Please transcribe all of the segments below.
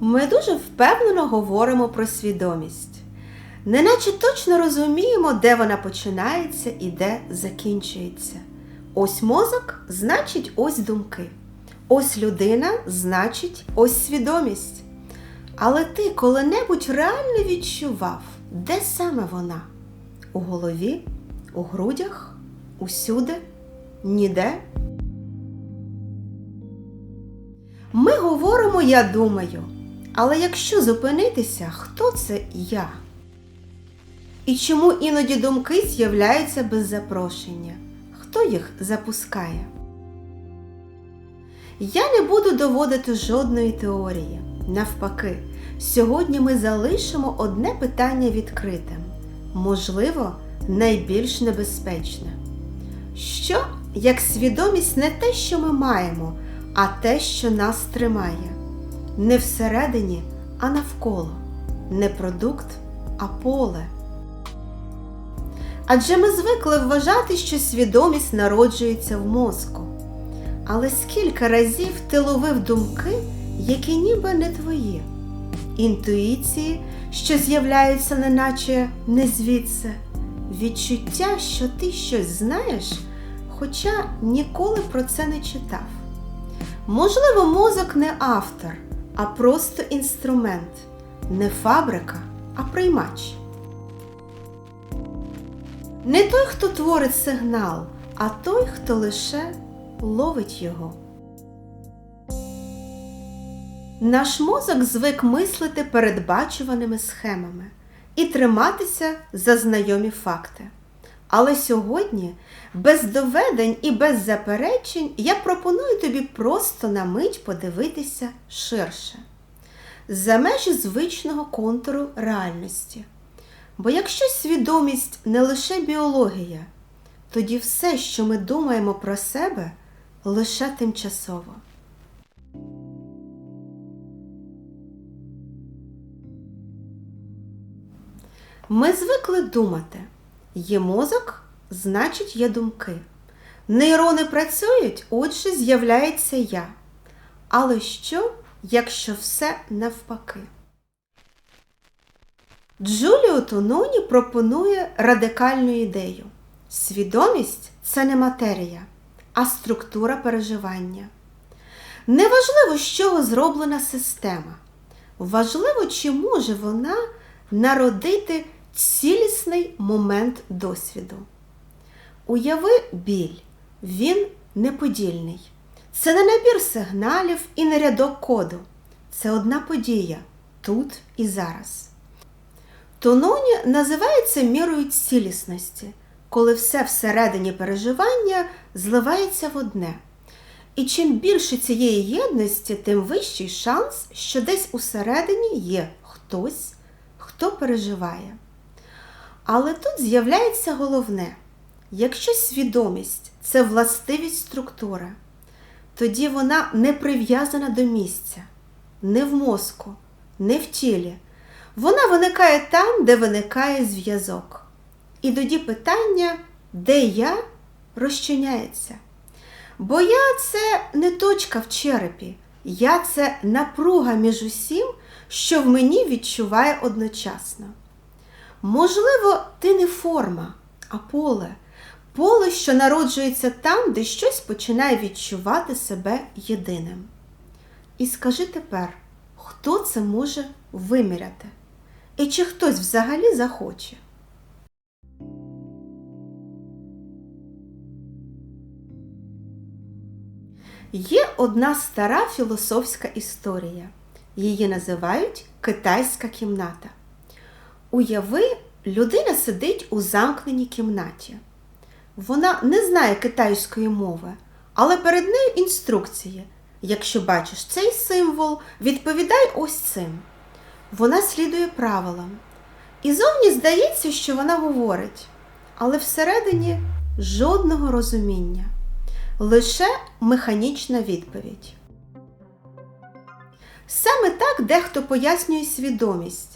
Ми дуже впевнено говоримо про свідомість, неначе точно розуміємо, де вона починається і де закінчується. Ось мозок значить ось думки. Ось людина значить ось свідомість. Але ти коли-небудь реально відчував, де саме вона? У голові, у грудях, усюди, ніде? Ми говоримо я думаю, але якщо зупинитися, хто це я? І чому іноді думки з'являються без запрошення? Хто їх запускає? Я не буду доводити жодної теорії. Навпаки, сьогодні ми залишимо одне питання відкритим, можливо, найбільш небезпечне. Що, як свідомість не те, що ми маємо, а те, що нас тримає? Не всередині, а навколо, не продукт, а поле. Адже ми звикли вважати, що свідомість народжується в мозку. Але скільки разів ти ловив думки, які ніби не твої, інтуїції, що з'являються неначе не звідси, відчуття, що ти щось знаєш, хоча ніколи про це не читав. Можливо, мозок не автор, а просто інструмент, не фабрика, а приймач. Не той, хто творить сигнал, а той, хто лише ловить його. Наш мозок звик мислити передбачуваними схемами і триматися за знайомі факти. Але сьогодні, без доведень і без заперечень, я пропоную тобі просто на мить подивитися ширше, за межі звичного контуру реальності. Бо якщо свідомість не лише біологія, тоді все, що ми думаємо про себе, лише тимчасово. Ми звикли думати, є мозок, значить є думки. Нейрони працюють, отже, з'являється я. Але що, якщо все навпаки? Джуліо Тононі пропонує радикальну ідею. Свідомість це не матерія, а структура переживання. Неважливо, з чого зроблена система. Важливо, чи може вона народити цілісний момент досвіду. Уяви біль, він неподільний. Це не набір сигналів і не рядок коду. Це одна подія тут і зараз. Тононі називається мірою цілісності, коли все всередині переживання зливається в одне. І чим більше цієї єдності, тим вищий шанс, що десь усередині є хтось, хто переживає. Але тут з'являється головне: якщо свідомість це властивість структури, тоді вона не прив'язана до місця, не в мозку, не в тілі. Вона виникає там, де виникає зв'язок. І тоді питання, де я, розчиняється. Бо я це не точка в черепі, я це напруга між усім, що в мені відчуває одночасно. Можливо, ти не форма, а поле. Поле, що народжується там, де щось починає відчувати себе єдиним. І скажи тепер, хто це може виміряти? І чи хтось взагалі захоче? Є одна стара філософська історія. Її називають Китайська кімната. Уяви, людина сидить у замкненій кімнаті. Вона не знає китайської мови, але перед нею інструкції. Якщо бачиш цей символ, відповідай ось цим. Вона слідує правилам. І зовні здається, що вона говорить, але всередині жодного розуміння, лише механічна відповідь. Саме так дехто пояснює свідомість.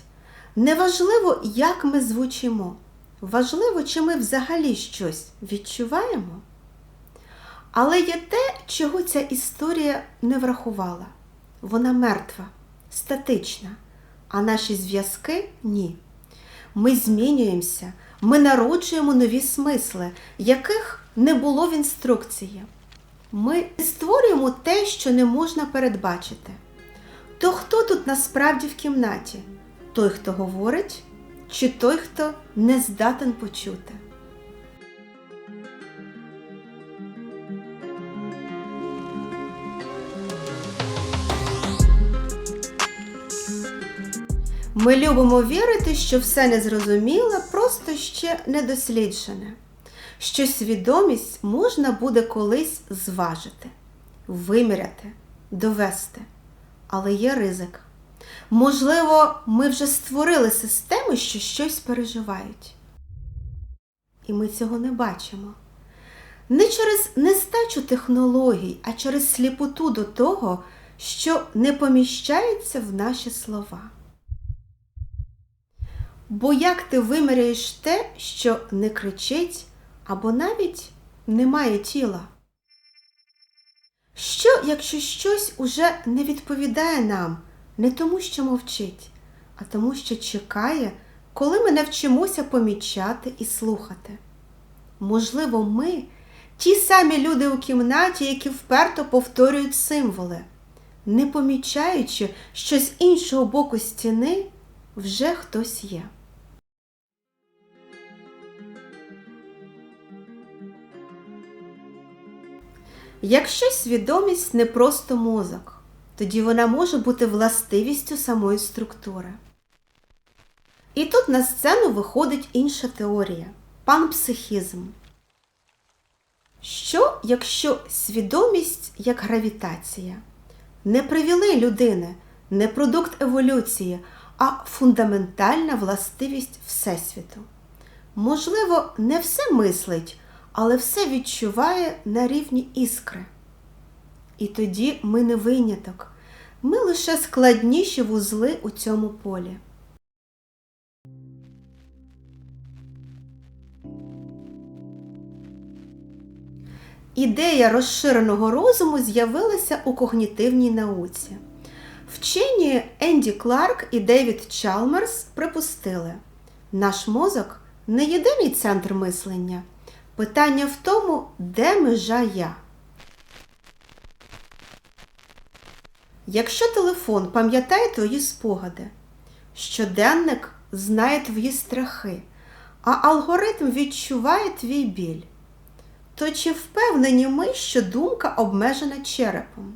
Неважливо, як ми звучимо, важливо, чи ми взагалі щось відчуваємо. Але є те, чого ця історія не врахувала. Вона мертва. статична, а наші зв'язки ні. Ми змінюємося, ми народжуємо нові смисли, яких не було в інструкції. Ми створюємо те, що не можна передбачити. То хто тут насправді в кімнаті? Той, хто говорить, чи той, хто не здатен почути? Ми любимо вірити, що все незрозуміле, просто ще не досліджене, що свідомість можна буде колись зважити, виміряти, довести. Але є ризик. Можливо, ми вже створили системи, що щось переживають. І ми цього не бачимо. Не через нестачу технологій, а через сліпоту до того, що не поміщається в наші слова. Бо як ти виміряєш те, що не кричить або навіть не має тіла? Що, якщо щось уже не відповідає нам не тому, що мовчить, а тому, що чекає, коли ми навчимося помічати і слухати? Можливо, ми ті самі люди у кімнаті, які вперто повторюють символи, не помічаючи, що з іншого боку стіни вже хтось є. Якщо свідомість не просто мозок, тоді вона може бути властивістю самої структури. І тут на сцену виходить інша теорія панпсихізм. Що, якщо свідомість як гравітація, не привіли людини, не продукт еволюції, а фундаментальна властивість Всесвіту? Можливо, не все мислить, але все відчуває на рівні іскри. І тоді ми не виняток, ми лише складніші вузли у цьому полі. Ідея розширеного розуму з'явилася у когнітивній науці. Вчені Енді Кларк і Девід Чалмерс припустили, наш мозок не єдиний центр мислення. Питання в тому, де межа я. Якщо телефон пам'ятає твої спогади, щоденник знає твої страхи, а алгоритм відчуває твій біль, то чи впевнені ми, що думка обмежена черепом?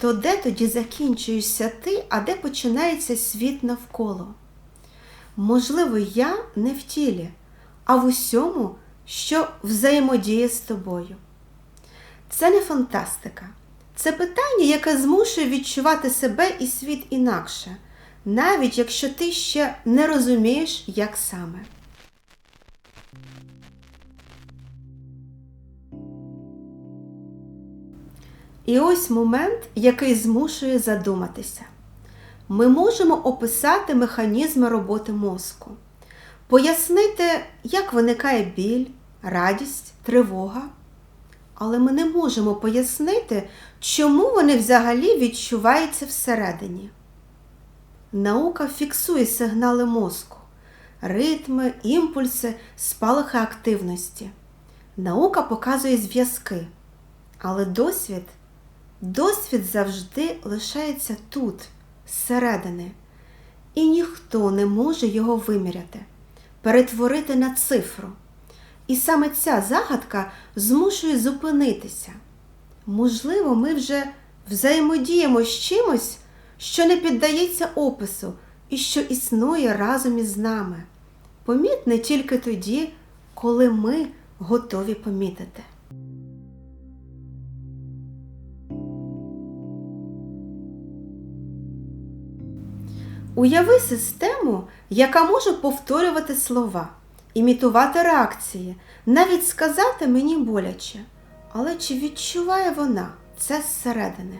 То де тоді закінчуєшся ти, а де починається світ навколо? Можливо, я не в тілі а в усьому, що взаємодіє з тобою. Це не фантастика. Це питання, яке змушує відчувати себе і світ інакше, навіть якщо ти ще не розумієш, як саме. І ось момент, який змушує задуматися. Ми можемо описати механізми роботи мозку пояснити, як виникає біль, радість, тривога. Але ми не можемо пояснити, чому вони взагалі відчуваються всередині. Наука фіксує сигнали мозку, ритми, імпульси, спалахи активності. Наука показує зв'язки. Але досвід, досвід завжди лишається тут, зсередини, і ніхто не може його виміряти перетворити на цифру. І саме ця загадка змушує зупинитися. Можливо, ми вже взаємодіємо з чимось, що не піддається опису і що існує разом із нами. Помітне тільки тоді, коли ми готові помітити. Уяви систему, яка може повторювати слова, імітувати реакції, навіть сказати мені боляче. Але чи відчуває вона це зсередини?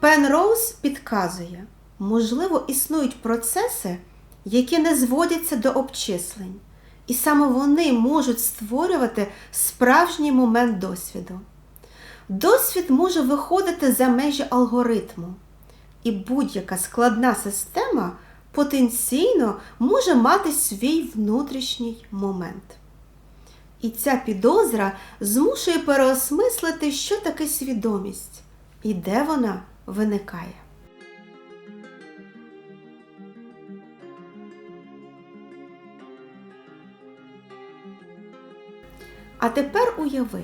Пен Роуз підказує, можливо, існують процеси, які не зводяться до обчислень, і саме вони можуть створювати справжній момент досвіду. досвід може виходити за межі алгоритму, і будь-яка складна система потенційно може мати свій внутрішній момент. І ця підозра змушує переосмислити, що таке свідомість і де вона виникає. А тепер уяви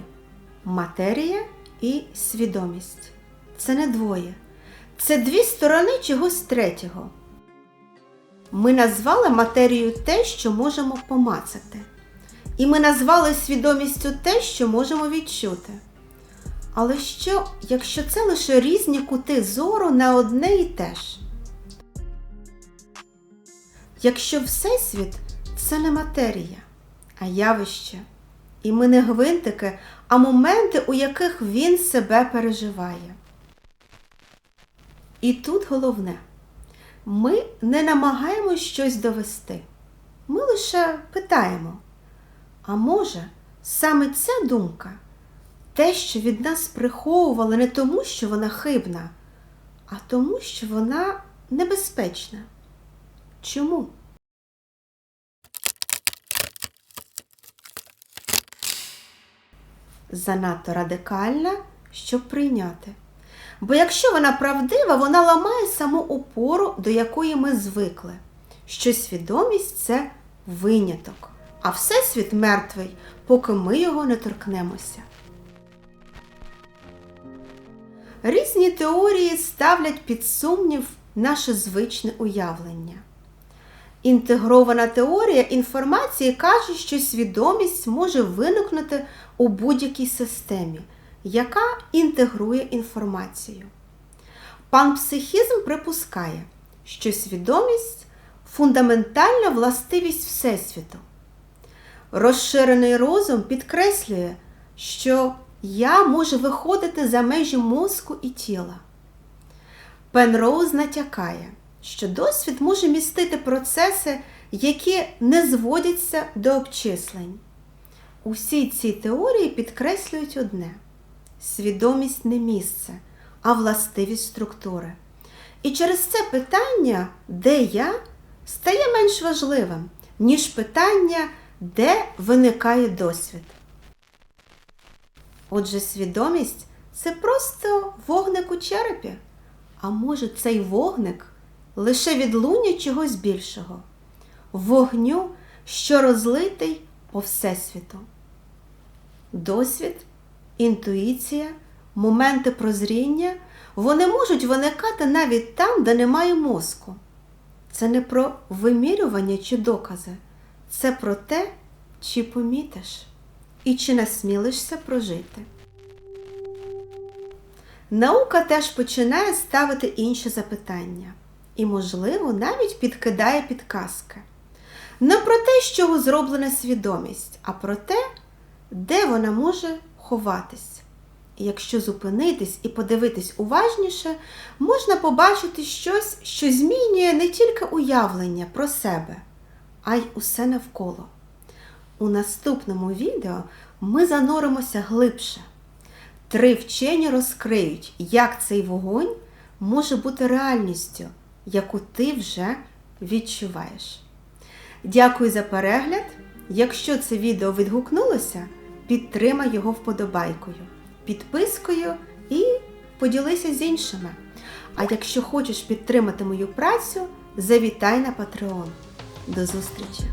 матерія і свідомість. Це не двоє. Це дві сторони чогось третього. Ми назвали матерію те, що можемо помацати. І ми назвали свідомістю те, що можемо відчути. Але що, якщо це лише різні кути зору на одне і те ж? Якщо Всесвіт це не матерія, а явище, і ми не гвинтики, а моменти, у яких він себе переживає. І тут головне, ми не намагаємось щось довести. Ми лише питаємо. А може, саме ця думка, те, що від нас приховували не тому, що вона хибна, а тому, що вона небезпечна. Чому? Занадто радикальна, щоб прийняти. Бо якщо вона правдива, вона ламає саму опору, до якої ми звикли, що свідомість це виняток, а Всесвіт мертвий, поки ми його не торкнемося. Різні теорії ставлять під сумнів наше звичне уявлення. Інтегрована теорія інформації каже, що свідомість може виникнути у будь-якій системі, яка інтегрує інформацію. Панпсихізм припускає, що свідомість фундаментальна властивість Всесвіту. Розширений розум підкреслює, що я можу виходити за межі мозку і тіла. Пенроуз натякає, що досвід може містити процеси, які не зводяться до обчислень. Усі ці теорії підкреслюють одне: свідомість не місце, а властивість структури. І через це питання, де я, стає менш важливим, ніж питання, де виникає досвід. Отже, свідомість це просто вогник у черепі. А може, цей вогник лише відлуння чогось більшого, вогню, що розлитий по Всесвіту. Досвід, інтуїція, моменти прозріння вони можуть виникати навіть там, де немає мозку. Це не про вимірювання чи докази, це про те, чи помітиш і чи насмілишся прожити. Наука теж починає ставити інші запитання і, можливо, навіть підкидає підказки. Не про те, з чого зроблена свідомість, а про те, де вона може ховатись. І якщо зупинитись і подивитись уважніше, можна побачити щось, що змінює не тільки уявлення про себе, а й усе навколо. У наступному відео ми заноримося глибше. Три вчені розкриють, як цей вогонь може бути реальністю, яку ти вже відчуваєш. Дякую за перегляд! Якщо це відео відгукнулося, підтримай його вподобайкою, підпискою і поділися з іншими. А якщо хочеш підтримати мою працю, завітай на Patreon. До зустрічі!